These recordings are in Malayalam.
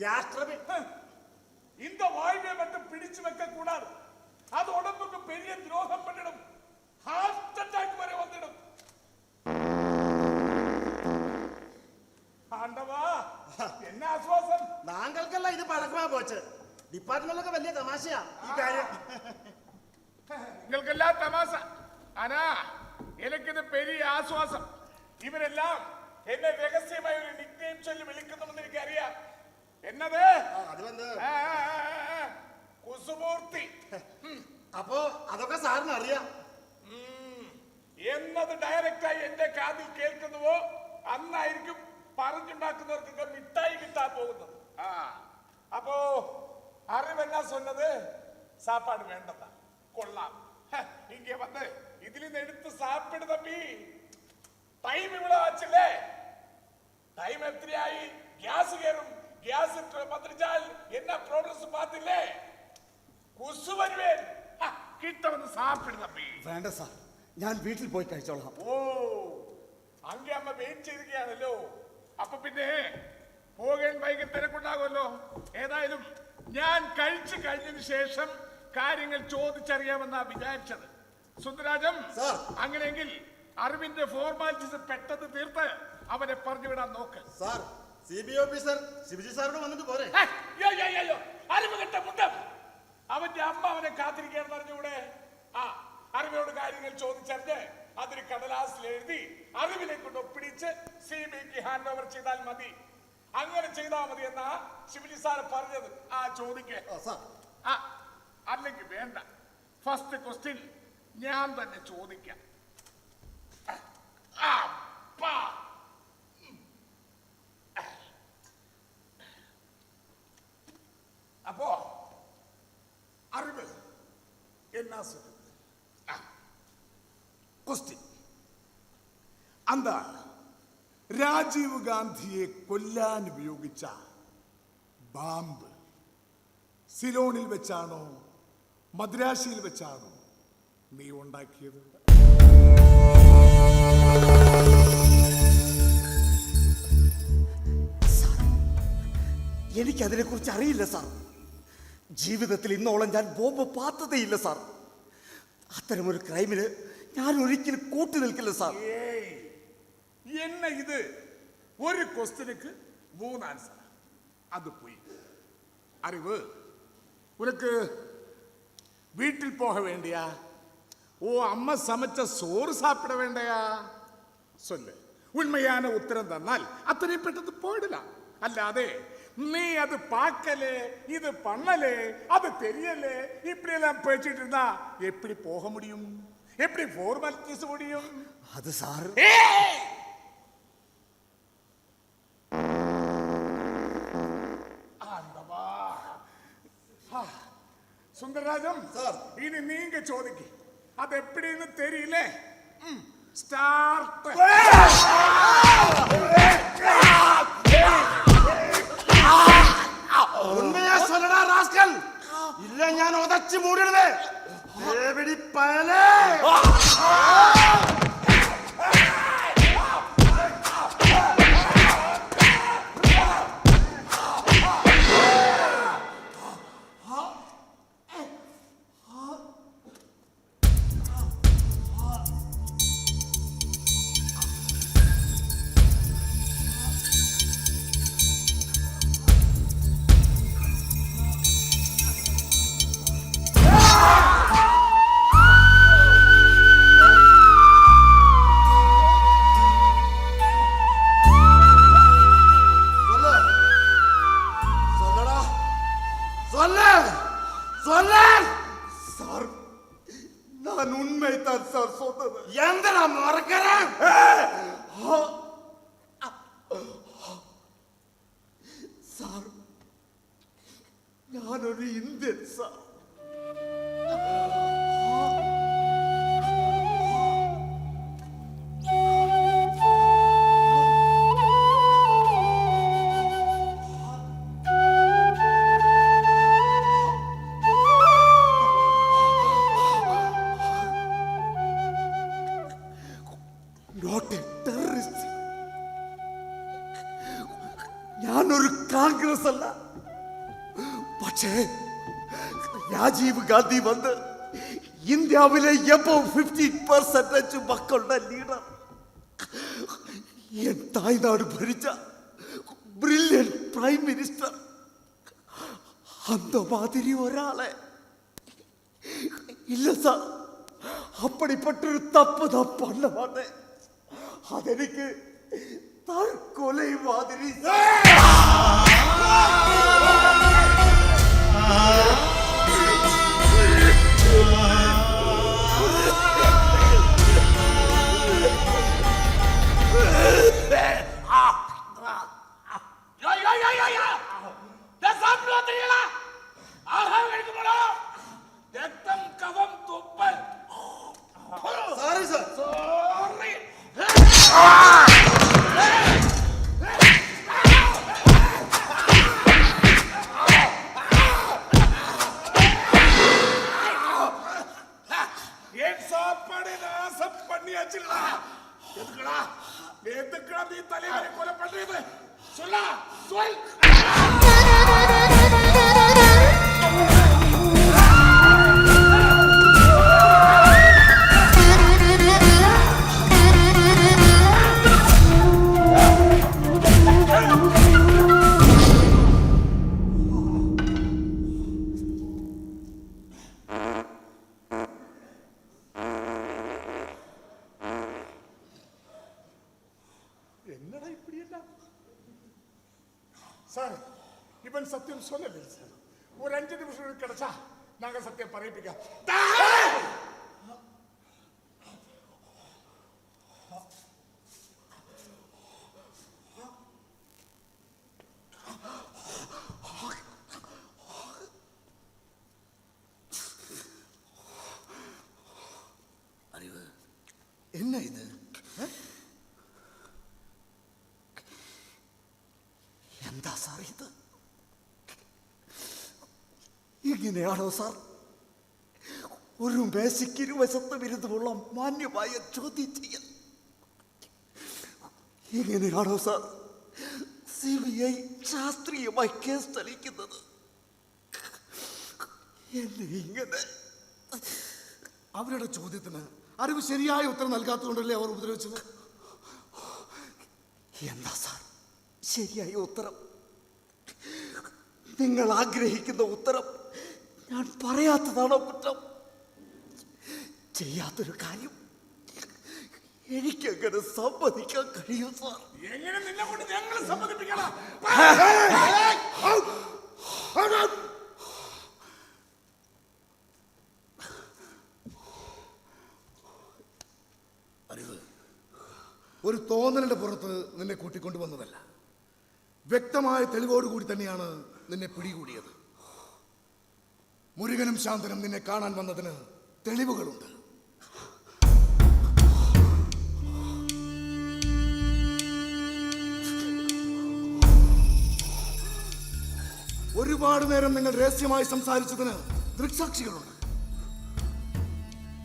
ഗ്യാസ് ട്രബിൾ இந்த வாய்வை மட்டும் பிடிச்சு வைக்க கூடாது அது உடம்புக்கு பெரிய துரோகம் பண்ணிடும் ஹார்ட் அட்டாக் வரை வந்துடும் ஆண்டவா என்ன ஆசுவாசம் താങ്കൾക്കല്ല ഇത് പഴക്കമാ പോച്ച് ഡിപ്പാർട്ട്മെന്റിലൊക്കെ വലിയ തമാശയാ ഈ കാര്യം നിങ്ങൾക്കെല്ലാം തമാശ ആനാ എനിക്കിത് പെരിയ ആശ്വാസം ഇവരെല്ലാം എന്നെ രഹസ്യമായ ഒരു നിക്നെയിം ചൊല്ലി വിളിക്കുന്നുണ്ടെന്ന് എനിക്കറിയാം എന്നത്? കുസുമൂർത്തി. അപ്പോ അതൊക്കെ സാറിന് അറിയാം. എന്നത് ഡയറക്റ്റായി എന്റെ കാതിൽ കേൾക്കുന്നുവോ? അന്നായിരിക്കും പറഞ്ഞുണ്ടാക്കുന്നവർക്കൊക്കെ മിഠായി കിട്ടാൻ പോകുന്നത്. ആ അപ്പോ അറിവെല്ലാം സ്വന്നത്? സാപ്പാട് വേണ്ടതാ. കൊള്ളാം. ഇങ്ങനെ വന്ന്. ഇതിൽ നിന്ന് എടുത്ത് സാപ്പിട് തപ്പി. ടൈം ഇവിടെ വച്ചില്ലേ? ടൈം എത്രയായി? ഗ്യാസ് കയറും. പ്രോബ്ലംസ് പാത്തില്ലേ? കുസു വരുവേൻ. ഹ, കിട്ട വന്ന് സാപ്പിട് തമ്പി. വേണ്ട സാർ ഞാൻ വീട്ടിൽ പോയി കഴിച്ചോളാം. ഓ അങ്ങേ അമ്മ വെയിറ്റ് ചെയ്തിരിക്കുകയാണല്ലോ. അപ്പൊ പിന്നെ പോകാൻ വൈകി തിരക്കുണ്ടാകുമല്ലോ. ഏതായാലും ഞാൻ കഴിച്ചു കഴിഞ്ഞതിന് ശേഷം കാര്യങ്ങൾ ചോദിച്ചറിയാമെന്നാ വിചാരിച്ചത്. സുന്ദരാജം സാർ. അങ്ങനെയെങ്കിൽ അറിവിന്റെ ഫോർമാലിറ്റീസ് പെട്ടെന്ന് തീർത്ത് അവനെ പറഞ്ഞുവിടാൻ നോക്ക്. Sir C B officer Shivaji സാറിനോട് വന്നിട്ട് പോരെ. അയ്യോ അയ്യോ യ്യോ, യ്യോ, യ്യോ. അറിവ് കെട്ട മുണ്ട. അവന്റെ അമ്മ അവനെ കാത്തിരിക്കുകയാണെന്ന് അറിഞ്ഞൂടെ ആ അറിവയോട് കാര്യങ്ങൾ ചോദിച്ചറിഞ്ഞ് അതിന് കടലാസിൽ എഴുതി അറിവിനെ കൊണ്ട് ഒപ്പിടിച്ച് സി ബിക്ക് ഹാൻഡ് ഓവർ ചെയ്താൽ മതി. അങ്ങനെ ചെയ്താൽ മതി എന്നാ ശിവജി സാർ പറഞ്ഞത്. ആ ചോദിക്കേ. അല്ലെങ്കിൽ വേണ്ട. ഫസ്റ്റ് ക്വസ്റ്റ്യൻ ഞാൻ തന്നെ ചോദിക്കാം. الناصر ക്വസ്റ്റ്യൻ എന്താണ്? രാജീവ് ഗാന്ധിയെ കൊല്ലാൻ ഉപയോഗിച്ച ബാമ്പ് സിലോണിൽ വെച്ചാണോ മദ്രാശിയിൽ വെച്ചാണോ നീ ഉണ്ടാക്കിയത്? എനിക്കതിനെക്കുറിച്ച് അറിയില്ല സാർ. ജീവിതത്തിൽ ഇന്നോളം ഞാൻ ബോംബ് പാത്തതേയില്ല സാർ. അത്തരമൊരു ക്രൈമിൽ ഞാൻ ഒരിക്കലും കൂട്ടി നിൽക്കില്ല സാർ. എന്നെ ഇത് ഒരു ക്വസ്റ്റിനക്ക് മൂന്ന് ആൻസർ അത് പോയി. അറിവ് ഉനക്ക് വീട്ടിൽ പോക വേണ്ടിയ? ഓ അമ്മ സമച്ച സോറ് സാപ്പിട വേണ്ടയാ? സ്വല്ല് ഉണ്മയാന ഉത്തരം തന്നാൽ അത്രയും പെട്ടെന്ന് പോയിടില്ല. അല്ലാതെ நீ அது பார்க்கலே இது பண்ணலே அது தெரியலே இப்படி எல்லாம் பேசிட்டு இருந்தா எப்படி போக முடியும் எப்படி ஃபோர்மாலிட்டிஸ் முடியும் அது சார் சுந்தரராஜம் சார் இது நீங்க சோதிக்கு அது எப்படின்னு தெரியல ஸ்டார்ட் ഇല്ല ഞാൻ ഉതച്ചു മൂടരുത് പയലേ ഞാൻ ഉണ്മയെത്താൻ സാർ സ്വന്തം എന്തടാ മറക്കറേൻ സാർ പക്ഷേ രാജീവ് ഗാന്ധി വന്ന് ഇന്ത്യാവിലെ എബോ ഫിഫ്റ്റീൻ പെർസെൻറ്റേജ് മക്കളുടെ ലീഡർ എൻ തായ്നാട് ഭരിച്ച ബ്രില്യൻ പ്രൈം മിനിസ്റ്റർ அந்த மாதிரி ஒராளை இல்லை சார் அப்படிப்பட்ட ஒரு தப்பு தான் பண்ண மாட்டேன் அது எனக்கு தற்கொலை மாதிரி Ah! சார் இவன் சத்தியம் சொல்லவில்லை சார் ஒரு அஞ்சு நிமிஷம் கிடைச்சா நாங்க சத்தியம் பரப்பிக்க ഇത് ഇങ്ങനെയാണോ സാർ? ഒരു മേശയ്ക്ക് ഇരുവശത്ത് വിരുദ്ധമുള്ള മാന്യമായ ചോദ്യം ചെയ്യൽ. ഇങ്ങനെയാണോ സാർ? സി ബി ഐ ശാസ്ത്രീയമായി കേസ് തെളിയിക്കുന്നത്. എന്നെ ഇങ്ങനെ അവരുടെ ചോദ്യത്തിന് അറിവ് ശരിയായ ഉത്തരം നൽകാത്തതുകൊണ്ടല്ലേ അവർ ഉപദ്രവിച്ചത്? എന്താ സാർ? ശരിയായ ഉത്തരം. നിങ്ങൾ ആഗ്രഹിക്കുന്ന ഉത്തരം ഞാൻ പറയാത്തതാണോ കുറ്റം? ചെയ്യാത്തൊരു കാര്യം എനിക്കങ്ങനെ സമ്മതിക്കാൻ കഴിയും സാർ. എങ്ങനെ നിന്നെ കൊണ്ട് ഞങ്ങൾ സമ്മതിപ്പിക്കണം? ഒരു തോന്നലിന്റെ പുറത്ത് നിന്നെ കൂട്ടിക്കൊണ്ടു വന്നതല്ല വ്യക്തമായ തെളിവോടുകൂടി തന്നെയാണ് നിന്നെ പിടികൂടിയത്. മുരുകനും ശാന്തനും നിന്നെ കാണാൻ വന്നതിന് തെളിവുകളുണ്ട്. ഒരുപാട് നേരം നിങ്ങൾ രഹസ്യമായി സംസാരിച്ചതിന് ദൃക്സാക്ഷികളുണ്ട്.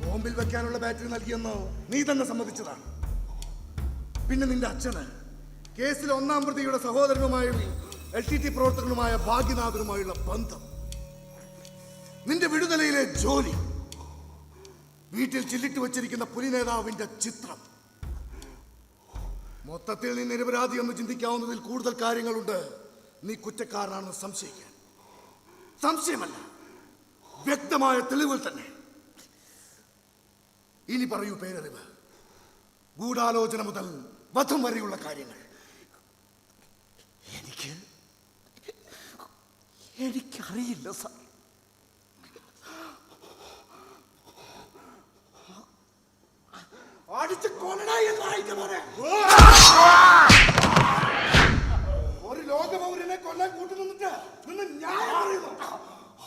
ബോംബിൽ വെക്കാനുള്ള ബാറ്ററി നൽകിയെന്ന് നീ തന്നെ സമ്മതിച്ചതാണ്. പിന്നെ നിന്റെ അച്ഛന് കേസിലെ ഒന്നാം പ്രതിയുടെ സഹോദരനുമായും എൽ ടി ടി പ്രവർത്തകനുമായ ഭാഗ്യനാഥനുമായുള്ള ബന്ധം. നിന്റെ വിടുതലയിലെ ജോലി. വീട്ടിൽ ചില്ലിട്ട് വെച്ചിരിക്കുന്ന പുലി നേതാവിന്റെ ചിത്രം. മൊത്തത്തിൽ നീ നിരപരാധി എന്ന് ചിന്തിക്കാവുന്നതിൽ കൂടുതൽ കാര്യങ്ങളുണ്ട്. നീ കുറ്റക്കാരനാണെന്ന് സംശയിക്കാൻ. സംശയമല്ല. വ്യക്തമായ തെളിവുകൾ തന്നെ. ഇനി പറയൂ പേരറിവ്. ഗൂഢാലോചന മുതൽ വധം വരെയുള്ള കാര്യങ്ങൾ. എനിക്കറിയില്ല സാർ. അടിച്ച് എന്നായിക്കമാരെ ഒരു ലോകപൗരനെ കൊല്ലാൻ കൂട്ടു നിന്നിട്ട് നിന്ന് ഞാൻ പറയുന്നു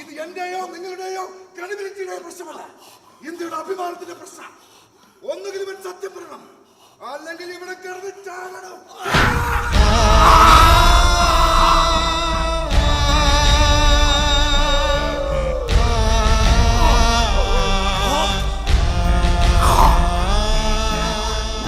ഇത് എന്റെയോ നിങ്ങളുടെയോ ക്രെഡിബിലിറ്റിയുടെ പ്രശ്നമല്ല. ഇന്ത്യയുടെ അഭിമാനത്തിന്റെ പ്രശ്നം. ഒന്നുകിൽ ഇവൻ സത്യം പറയണം അല്ലെങ്കിൽ ഇവിടെ കിടന്ന് ചാകണം.